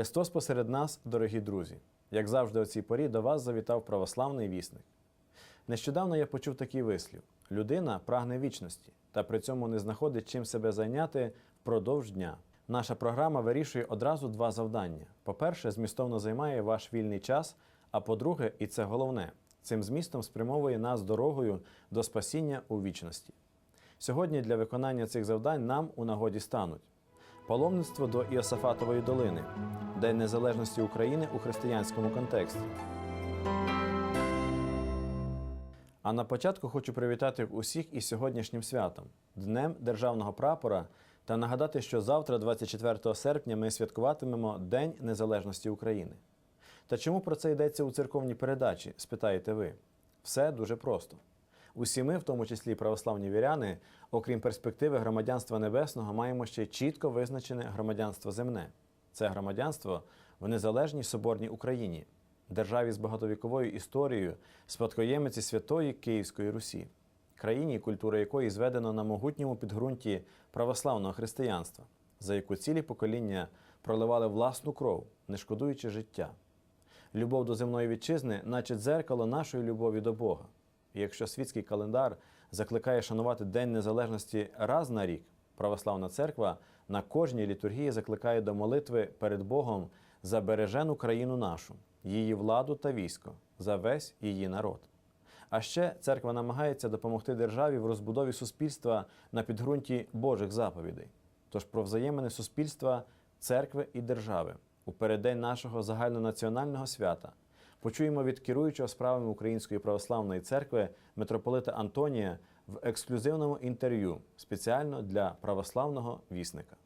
Христос посеред нас, дорогі друзі. Як завжди, о цій порі до вас завітав православний вісник. Нещодавно я почув такий вислів: людина прагне вічності та при цьому не знаходить чим себе зайняти впродовж дня. Наша програма вирішує одразу два завдання: по-перше, змістовно займає ваш вільний час. А по-друге, і це головне, цим змістом спрямовує нас дорогою до спасіння у вічності. Сьогодні для виконання цих завдань нам у нагоді стануть паломництво до Іосафатової долини, День Незалежності України у християнському контексті. А на початку хочу привітати усіх із сьогоднішнім святом Днем Державного прапора та нагадати, що завтра, 24 серпня, ми святкуватимемо День Незалежності України. Та чому про це йдеться у церковній передачі? спитаєте ви. Все дуже просто. Усі ми, в тому числі православні віряни, окрім перспективи громадянства небесного, маємо ще чітко визначене громадянство земне. Це громадянство в незалежній соборній Україні, державі з багатовіковою історією, спадкоємиці святої Київської Русі, країні, культура якої зведено на могутньому підґрунті православного християнства, за яку цілі покоління проливали власну кров, не шкодуючи життя. Любов до земної вітчизни, наче дзеркало нашої любові до Бога. Якщо світський календар закликає шанувати День Незалежності раз на рік, православна церква на кожній літургії закликає до молитви перед Богом за бережену країну нашу, її владу та військо, за весь її народ. А ще церква намагається допомогти державі в розбудові суспільства на підґрунті Божих заповідей. Тож про взаємини суспільства, церкви і держави у переддень нашого загальнонаціонального свята почуємо від керуючого справами Української православної церкви митрополита Антонія в ексклюзивному інтерв'ю спеціально для православного вісника.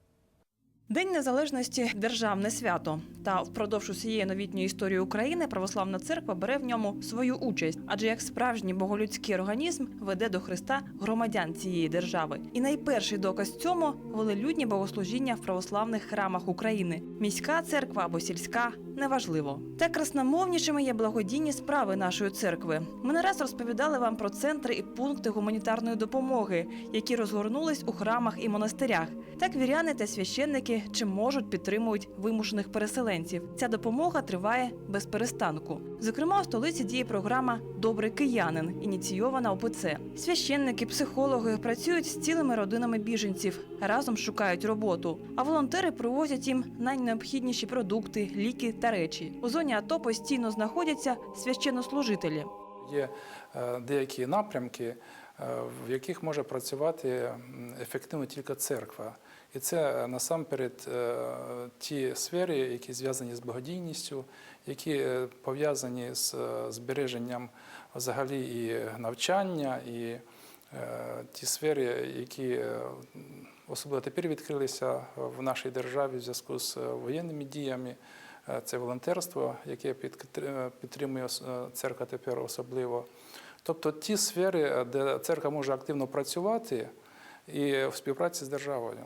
День незалежності державне свято. Та впродовж усієї новітньої історії України православна церква бере в ньому свою участь, адже як справжній боголюдський організм веде до Христа громадян цієї держави. І найперший доказ цьому велелюдні богослужіння в православних храмах України. Міська церква або сільська неважливо. Та красномовнішими є благодійні справи нашої церкви. Ми не раз розповідали вам про центри і пункти гуманітарної допомоги, які розгорнулись у храмах і монастирях. Так віряни та священники чим можуть підтримують вимушених переселенців. Ця допомога триває без перестанку. Зокрема, у столиці діє програма Добрий киянин, ініційована ОПЦ. Священники, психологи працюють з цілими родинами біженців, разом шукають роботу. А волонтери привозять їм найнеобхідніші продукти, ліки та речі. У зоні АТО постійно знаходяться священнослужителі. Є е, деякі напрямки, е, в яких може працювати ефективно тільки церква. І це е, насамперед е, ті сфери, які зв'язані з благодійністю, які е, пов'язані з збереженням взагалі і навчання, і ті сфери, які особливо тепер відкрилися в нашій державі в зв'язку з воєнними діями. Це волонтерство, яке підтр- підтримує церква тепер особливо. Тобто ті сфери, де церква може активно працювати і в співпраці з державою.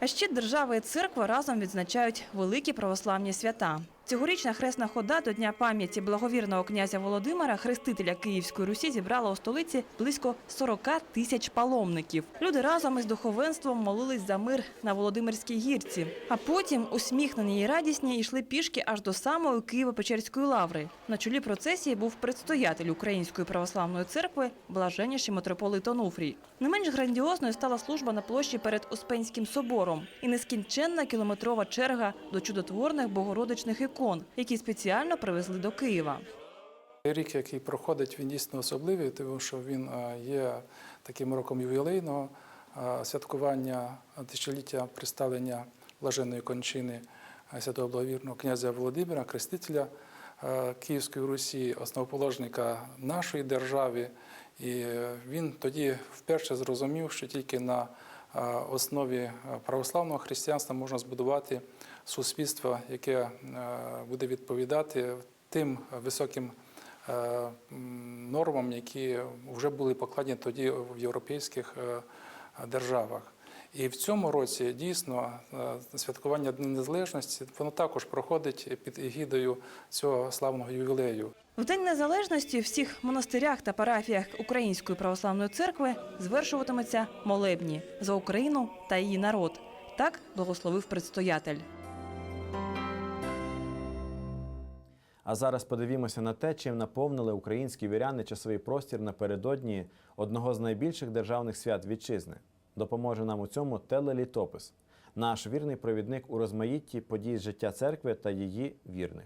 А ще держава і церква разом відзначають великі православні свята. Цьогорічна хресна хода до Дня пам'яті благовірного князя Володимира, хрестителя Київської Русі, зібрала у столиці близько 40 тисяч паломників. Люди разом із духовенством молились за мир на Володимирській гірці. А потім, усміхнені і радісні, йшли пішки аж до самої Києво-Печерської лаври. На чолі процесії був предстоятель Української православної церкви, блаженніший митрополит Онуфрій. Не менш грандіозною стала служба на площі перед Успенським собором і нескінченна кілометрова черга до чудотворних богородичних ікон, які спеціально привезли до Києва. Рік, який проходить, він дійсно особливий, тому що він е, є таким роком ювілейного е, святкування тисячоліття представлення блаженної кончини е, святого благовірного князя Володимира, крестителя Київської Русі, основоположника нашої держави. І він тоді вперше зрозумів, що тільки на основі православного християнства можна збудувати суспільство, яке е, буде відповідати тим високим е, нормам, які вже були покладені тоді в європейських е, державах. І в цьому році дійсно святкування Дня Незалежності воно також проходить під егідою цього славного ювілею. В День Незалежності в всіх монастирях та парафіях Української православної церкви звершуватиметься молебні за Україну та її народ. Так благословив предстоятель. А зараз подивімося на те, чим наповнили українські віряни часовий простір напередодні одного з найбільших державних свят вітчизни. Допоможе нам у цьому телелітопис, наш вірний провідник у розмаїтті подій життя церкви та її вірних.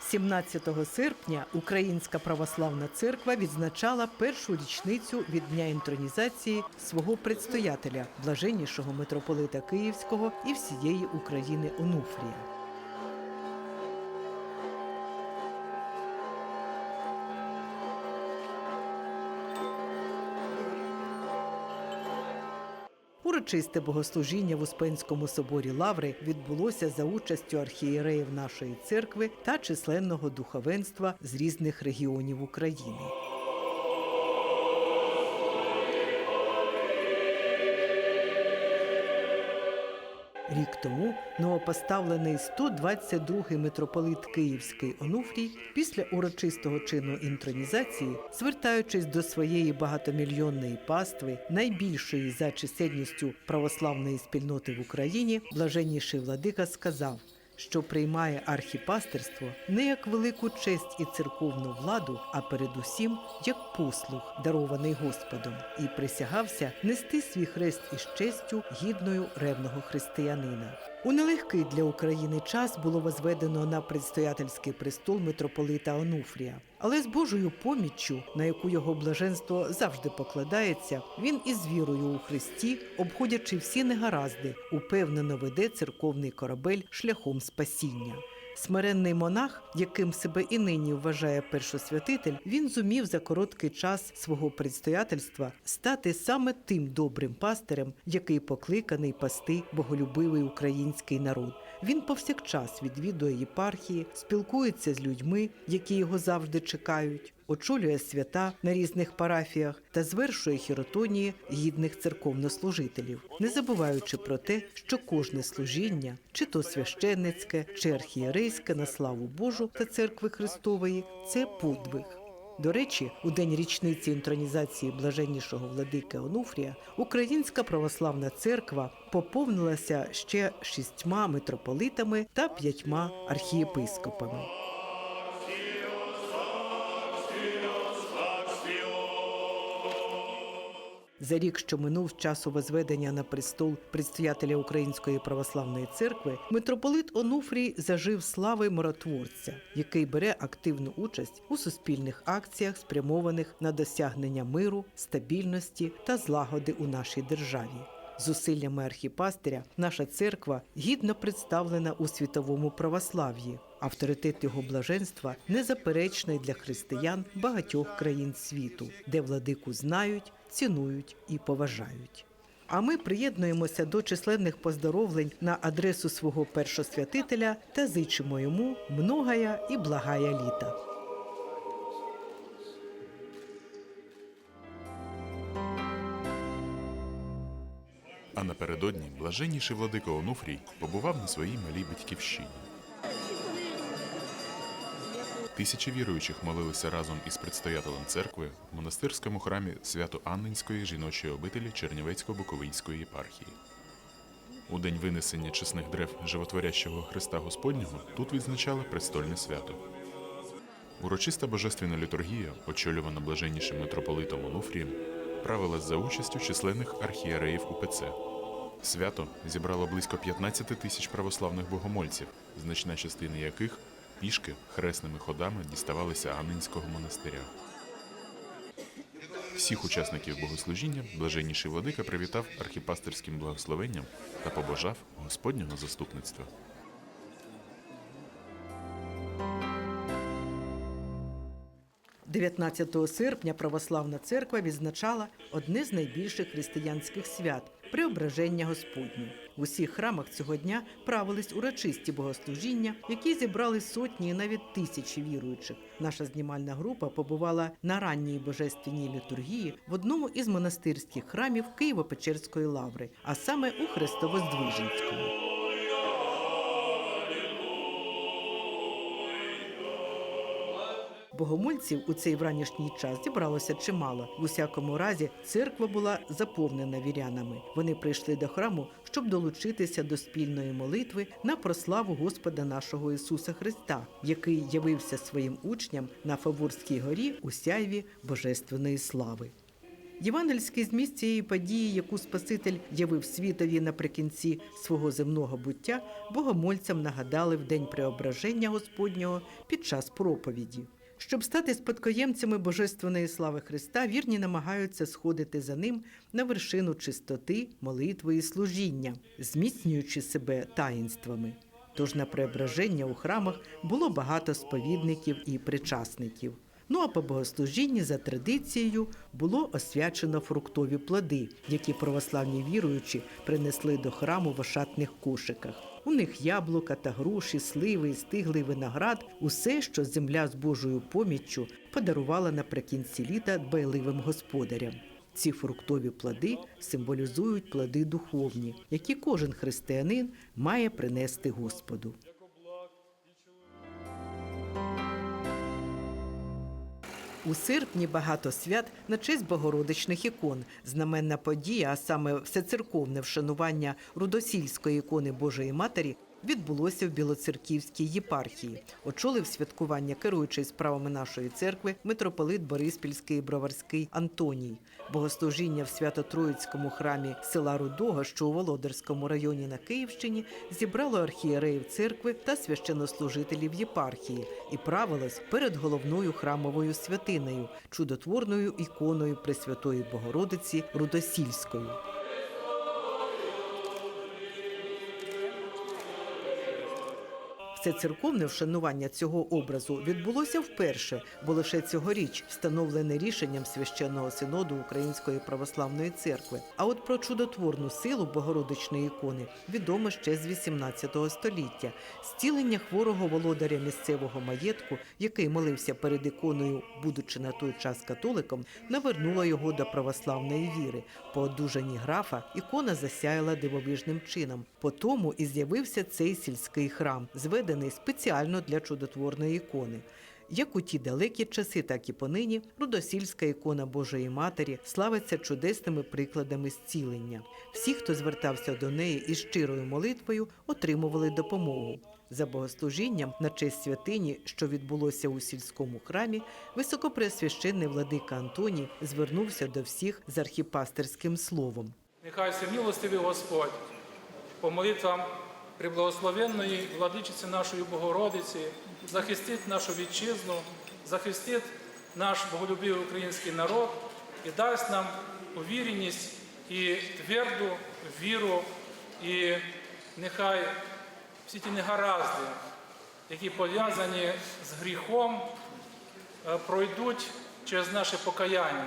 17 серпня Українська православна церква відзначала першу річницю від дня інтронізації свого предстоятеля, блаженнішого митрополита Київського і всієї України Онуфрія. Урочисте богослужіння в Успенському соборі Лаври відбулося за участю архієреїв нашої церкви та численного духовенства з різних регіонів України. Рік тому новопоставлений 122-й митрополит Київський Онуфрій після урочистого чину інтронізації, звертаючись до своєї багатомільйонної пастви, найбільшої за чисельністю православної спільноти в Україні, блаженніший владика сказав. Що приймає архіпастерство не як велику честь і церковну владу, а передусім як послуг, дарований Господом, і присягався нести свій хрест із честю гідною ревного християнина. У нелегкий для України час було возведено на предстоятельський престол митрополита Онуфрія. Але з Божою поміччю, на яку його блаженство завжди покладається, він із вірою у Христі, обходячи всі негаразди, упевнено веде церковний корабель шляхом спасіння. Смиренний монах, яким себе і нині вважає першосвятитель, він зумів за короткий час свого предстоятельства стати саме тим добрим пастирем, який покликаний пасти боголюбивий український народ. Він повсякчас відвідує єпархії, спілкується з людьми, які його завжди чекають, очолює свята на різних парафіях та звершує хіротонії гідних церковнослужителів, не забуваючи про те, що кожне служіння, чи то священницьке, чи архієрейське на славу Божу та церкви Христової, це подвиг. До речі, у день річниці інтронізації блаженнішого владики Онуфрія Українська православна церква поповнилася ще шістьма митрополитами та п'ятьма архієпископами. За рік, що минув з часу возведення на престол предстоятеля Української православної церкви, митрополит Онуфрій зажив слави миротворця, який бере активну участь у суспільних акціях, спрямованих на досягнення миру, стабільності та злагоди у нашій державі. Зусиллями архіпастиря наша церква гідно представлена у світовому православ'ї. Авторитет його блаженства незаперечний для християн багатьох країн світу, де владику знають, цінують і поважають. А ми приєднуємося до численних поздоровлень на адресу свого першосвятителя та зичимо йому многая і благая літа. А напередодні блаженніший владика Онуфрій побував на своїй малій батьківщині. Тисячі віруючих молилися разом із предстоятелем церкви в монастирському храмі Свято-Анненської жіночої обителі Чернівецько-Буковинської єпархії. У день винесення чесних древ животворящого Христа Господнього тут відзначали престольне свято. Урочиста божественна літургія, очолювана блаженнішим митрополитом Онуфрієм, правилась за участю численних архієреїв УПЦ. Свято зібрало близько 15 тисяч православних богомольців, значна частина яких пішки хресними ходами діставалися Анненського монастиря. Всіх учасників богослужіння блаженніший владика привітав архіпастерським благословенням та побажав Господнього заступництва. – 19 серпня православна церква відзначала одне з найбільших християнських свят преображення Господнє. В усіх храмах цього дня правились урочисті богослужіння, які зібрали сотні і навіть тисячі віруючих. Наша знімальна група побувала на ранній божественній літургії в одному із монастирських храмів Києво-Печерської лаври, а саме у Хрестово-Здвиженському. Богомольців у цей вранішній час зібралося чимало. В усякому разі, церква була заповнена вірянами. Вони прийшли до храму, щоб долучитися до спільної молитви на прославу Господа нашого Ісуса Христа, який явився своїм учням на Фаворській горі у сяйві божественної слави. Євангельський зміст цієї події, яку Спаситель явив світові наприкінці свого земного буття, богомольцям нагадали в день преображення Господнього під час проповіді. Щоб стати спадкоємцями божественної слави Христа, вірні намагаються сходити за ним на вершину чистоти, молитви і служіння, зміцнюючи себе таїнствами. Тож на преображення у храмах було багато сповідників і причасників. Ну а по богослужінні за традицією було освячено фруктові плоди, які православні віруючі принесли до храму в ошатних кошиках. У них яблука та груші, сливи стиглий виноград усе, що земля з Божою поміччю подарувала наприкінці літа дбайливим господарям. Ці фруктові плоди символізують плоди духовні, які кожен християнин має принести Господу. У серпні багато свят на честь богородичних ікон. Знаменна подія, а саме всецерковне вшанування рудосільської ікони Божої Матері, відбулося в Білоцерківській єпархії. Очолив святкування керуючий справами нашої церкви митрополит Бориспільський Броварський Антоній. Богослужіння в Свято-Троїцькому храмі села Рудога, що у Володарському районі на Київщині, зібрало архієреїв церкви та священнослужителів єпархії і правилось перед головною храмовою святинею, чудотворною іконою Пресвятої Богородиці Рудосільською. Це церковне вшанування цього образу відбулося вперше, бо лише цьогоріч встановлене рішенням священного синоду Української православної церкви. А от про чудотворну силу Богородичної ікони відомо ще з 18 століття. Зцілення хворого володаря місцевого маєтку, який молився перед іконою, будучи на той час католиком, навернуло його до православної віри. По одужанні графа ікона засяяла дивовижним чином. По тому і з'явився цей сільський храм, зведений спеціально для чудотворної ікони. Як у ті далекі часи, так і понині рудосільська ікона Божої Матері славиться чудесними прикладами зцілення. Всі, хто звертався до неї із щирою молитвою, отримували допомогу. За богослужінням на честь святині, що відбулося у сільському храмі, високопреосвященний владика Антоній звернувся до всіх з архіпастерським словом. Нехай всемилостивий Господь по молитвам приблагословенної владичиці нашої Богородиці захистить нашу вітчизну, захистить наш боголюбивий український народ і дасть нам увіреність і тверду віру, і нехай всі ті негаразди, які пов'язані з гріхом, е, пройдуть через наше покаяння.